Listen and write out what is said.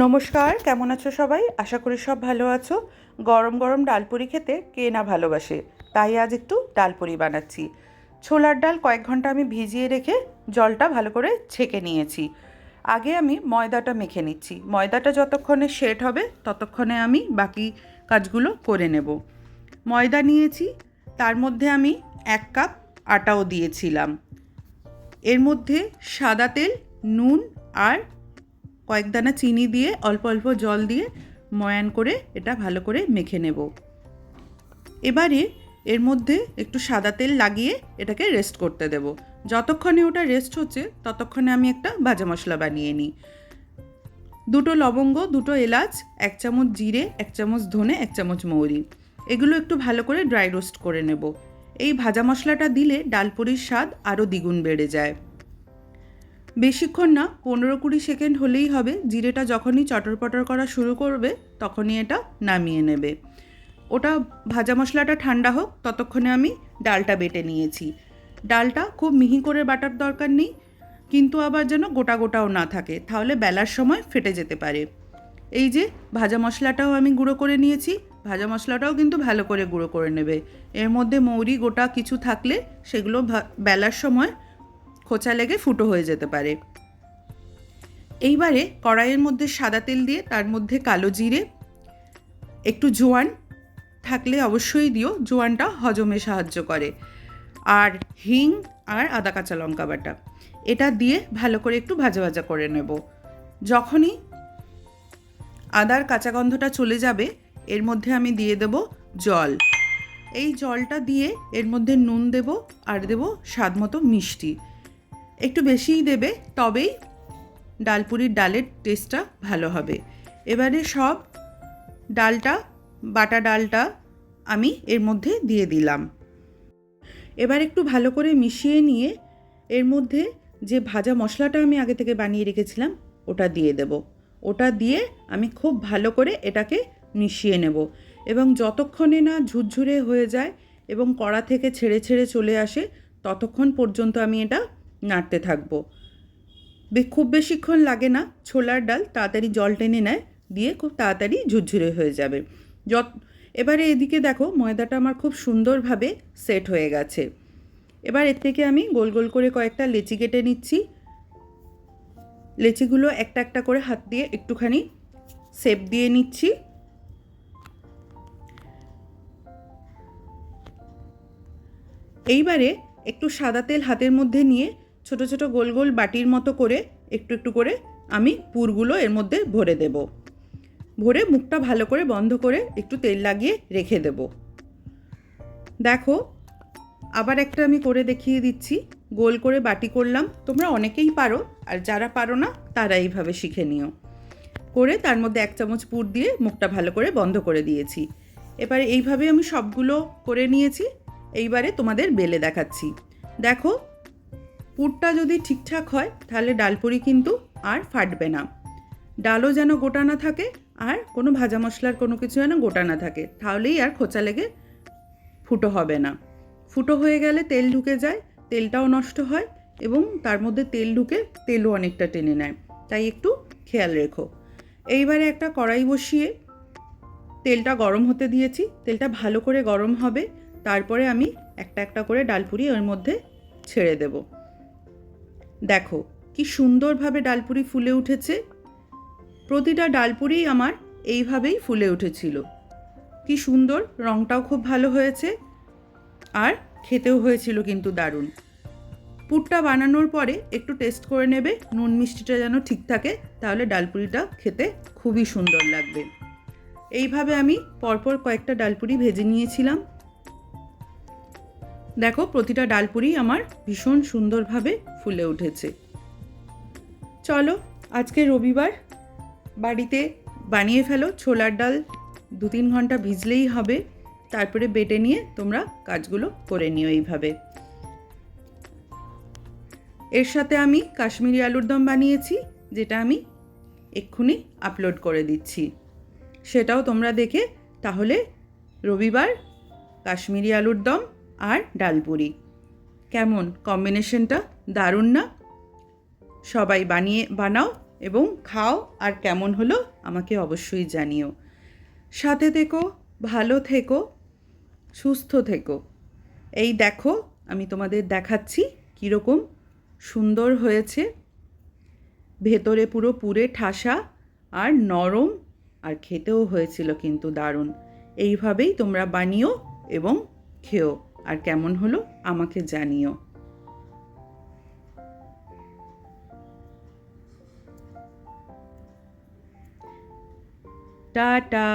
নমস্কার, কেমন আছো সবাই? আশা করি সব ভালো আছো। গরম গরম ডালপুরি খেতে কে না ভালোবাসে? তাই আজ একটু ডালপুরি বানাচ্ছি। ছোলার ডাল কয়েক ঘণ্টা আমি ভিজিয়ে রেখে জলটা ভালো করে ছেঁকে নিয়েছি। আগে আমি ময়দাটা মেখে নিচ্ছি। ময়দাটা যতক্ষণে সেট হবে, ততক্ষণে আমি বাকি কাজগুলো করে নেব। ময়দা নিয়েছি, তার মধ্যে আমি এক কাপ আটাও দিয়েছিলাম। এর মধ্যে সাদা তেল, নুন আর কয়েক দানা চিনি দিয়ে, অল্প অল্প জল দিয়ে ময়ান করে এটা ভালো করে মেখে নেব। এবারে এর মধ্যে একটু সাদা তেল লাগিয়ে এটাকে রেস্ট করতে দেব। যতক্ষণে ওটা রেস্ট হচ্ছে, ততক্ষণে আমি একটা ভাজা মশলা বানিয়ে নিই। দুটো লবঙ্গ, দুটো এলাচ, এক চামচ জিরে, এক চামচ ধনে, এক চামচ মৌরি। এগুলো একটু ভালো করে ড্রাই রোস্ট করে নেব। এই ভাজা মশলাটা দিলে ডালপুরির স্বাদ আরও দ্বিগুণ বেড়ে যায়। বেশিক্ষণ না, পনেরো কুড়ি সেকেন্ড হলেই হবে। জিরেটা যখনই চটর পটর করা শুরু করবে, তখনই এটা নামিয়ে নেবে। ওটা ভাজা মশলাটা ঠান্ডা হোক, ততক্ষণে আমি ডালটা বেটে নিয়েছি। ডালটা খুব মিহি করে বাটার দরকার নেই, কিন্তু আবার যেন গোটা গোটাও না থাকে, তাহলে বেলার সময় ফেটে যেতে পারে। এই যে, ভাজা মশলাটাও আমি গুঁড়ো করে নিয়েছি, ভাজা মশলাটাও কিন্তু ভালো করে গুঁড়ো করে নেবে। এর মধ্যে মৌরি গোটা কিছু থাকলে, সেগুলো বেলার সময় খোঁচা লেগে ফুটো হয়ে যেতে পারে। এইবারে কড়াইয়ের মধ্যে সাদা তেল দিয়ে তার মধ্যে কালো জিরে, একটু জোয়ান থাকলে অবশ্যই দিও, জোয়ানটা হজমে সাহায্য করে। আর হিং আর আদা কাঁচা লঙ্কা বাটা, এটা দিয়ে ভালো করে একটু ভাজা ভাজা করে নেব। যখনই আদার কাঁচা গন্ধটা চলে যাবে, এর মধ্যে আমি দিয়ে দেব জল। এই জলটা দিয়ে এর মধ্যে নুন দেব আর দেব স্বাদ মতো মিষ্টি। একটু বেশিই দেবে, তবেই ডালপুরির ডালের টেস্টটা ভালো হবে। এবারে সব ডালটা, বাটা ডালটা আমি এর মধ্যে দিয়ে দিলাম। এবার একটু ভালো করে মিশিয়ে নিয়ে এর মধ্যে যে ভাজা মশলাটা আমি আগে থেকে বানিয়ে রেখেছিলাম, ওটা দিয়ে দেব। ওটা দিয়ে আমি খুব ভালো করে এটাকে মিশিয়ে নেব এবং যতক্ষণে না ঝুরঝুরে হয়ে যায় এবং কড়া থেকে ছেড়ে ছেড়ে চলে আসে, ততক্ষণ পর্যন্ত আমি এটা নাড়তে থাকব। খুব বেশিক্ষণ লাগে না। ছোলার ডাল তাড়াতাড়ি জল টেনে নেয়, দিয়ে খুব তাড়াতাড়ি ঝুরঝুরে হয়ে যাবে। যত, এবারে এদিকে দেখো, ময়দাটা আমার খুব সুন্দরভাবে সেট হয়ে গেছে। এবার এর থেকে আমি গোল গোল করে কয়েকটা লেচি কেটে নিচ্ছি। লেচিগুলো একটা একটা করে হাত দিয়ে একটুখানি সেপ দিয়ে নিচ্ছি। এইবারে একটু সাদা তেল হাতের মধ্যে নিয়ে ছোট ছোট গোল গোল বাটির মতো করে একটু একটু করে আমি পুরগুলো এর মধ্যে ভরে দেব। ভরে মুখটা ভালো করে বন্ধ করে একটু তেল লাগিয়ে রেখে দেব। দেখো, আবার একটা আমি করে দেখিয়ে দিচ্ছি। গোল করে বাটি করলাম। তোমরা অনেকেই পারো, আর যারা পারো না, তারা এইভাবে শিখে নিও। করে তার মধ্যে এক চামচ পুর দিয়ে মুখটা ভালো করে বন্ধ করে দিয়েছি। এবারে এইভাবে আমি সবগুলো করে নিয়েছি। এইবারে তোমাদের বেলে দেখাচ্ছি। দেখো পুরটা যদি ঠিকঠাক হয়, তাহলে ডালপুরি কিন্তু আর ফাটবে না। ডালও যেন গোটা না থাকে, আর কোনো ভাজা মশলার কোনো কিছু যেন গোটা না থাকে, তাহলেই আর খোঁচা লেগে ফুটো হবে না। ফুটো হয়ে গেলে তেল ঢুকে যায়, তেলটাও নষ্ট হয় এবং তার মধ্যে তেল ঢুকে তেলও অনেকটা টেনে নেয়। তাই একটু খেয়াল রেখো। এইবারে একটা কড়াই বসিয়ে তেলটা গরম হতে দিয়েছি। তেলটা ভালো করে গরম হবে, তারপরে আমি একটা একটা করে ডালপুরি ওর মধ্যে ছেড়ে দেব। দেখো, কি সুন্দরভাবে ডালপুরি ফুলে উঠেছে। প্রতিটা ডালপুরি আমার এইভাবেই ফুলে উঠেছিল। কি সুন্দর রঙটাও খুব ভালো হয়েছে। আর খেতেও হয়েছিল কিন্তু দারুণ। পুরটা বানানোর পরে একটু টেস্ট করে নেবে, নুন মিষ্টিটা যেন ঠিক থাকে, তাহলে ডালপুরিটা খেতে খুবই সুন্দর লাগবে। এইভাবে আমি পরপর কয়েকটা ডালপুরি ভেজে নিয়েছিলাম। দেখো, প্রতিটা ডালপুরি আমার ভীষণ সুন্দরভাবে ফুলে উঠেছে। চলো, আজকে রবিবার, বাড়িতে বানিয়ে ফেলো, ছোলার ডাল দু তিন ঘণ্টা ভিজলেই হবে, তারপরে বেটে নিয়ে তোমরা কাজগুলো করে নিও এইভাবে। এর সাথে আমি কাশ্মীরি আলুর দম বানিয়েছি, যেটা আমি এক্ষুনি আপলোড করে দিচ্ছি। সেটাও তোমরা দেখে, তাহলে রবিবার কাশ্মীরি আলুর দম আর ডালপুরি। কেমন? কম্বিনেশনটা দারুণ না? সবাই বানিয়ে বানাও এবং খাও আর কেমন হলো আমাকে অবশ্যই জানিও। সাথে থেকো, ভালো থেকো, সুস্থ থেকো। এই দেখো, আমি তোমাদের দেখাচ্ছি কীরকম সুন্দর হয়েছে। ভেতরে পুরো পুরে ঠাসা আর নরম আর খেতেও হয়েছিল কিন্তু দারুণ। এইভাবেই তোমরা বানিও এবং খেও। আর কেমন হলো আমাকে জানিও। টাটা।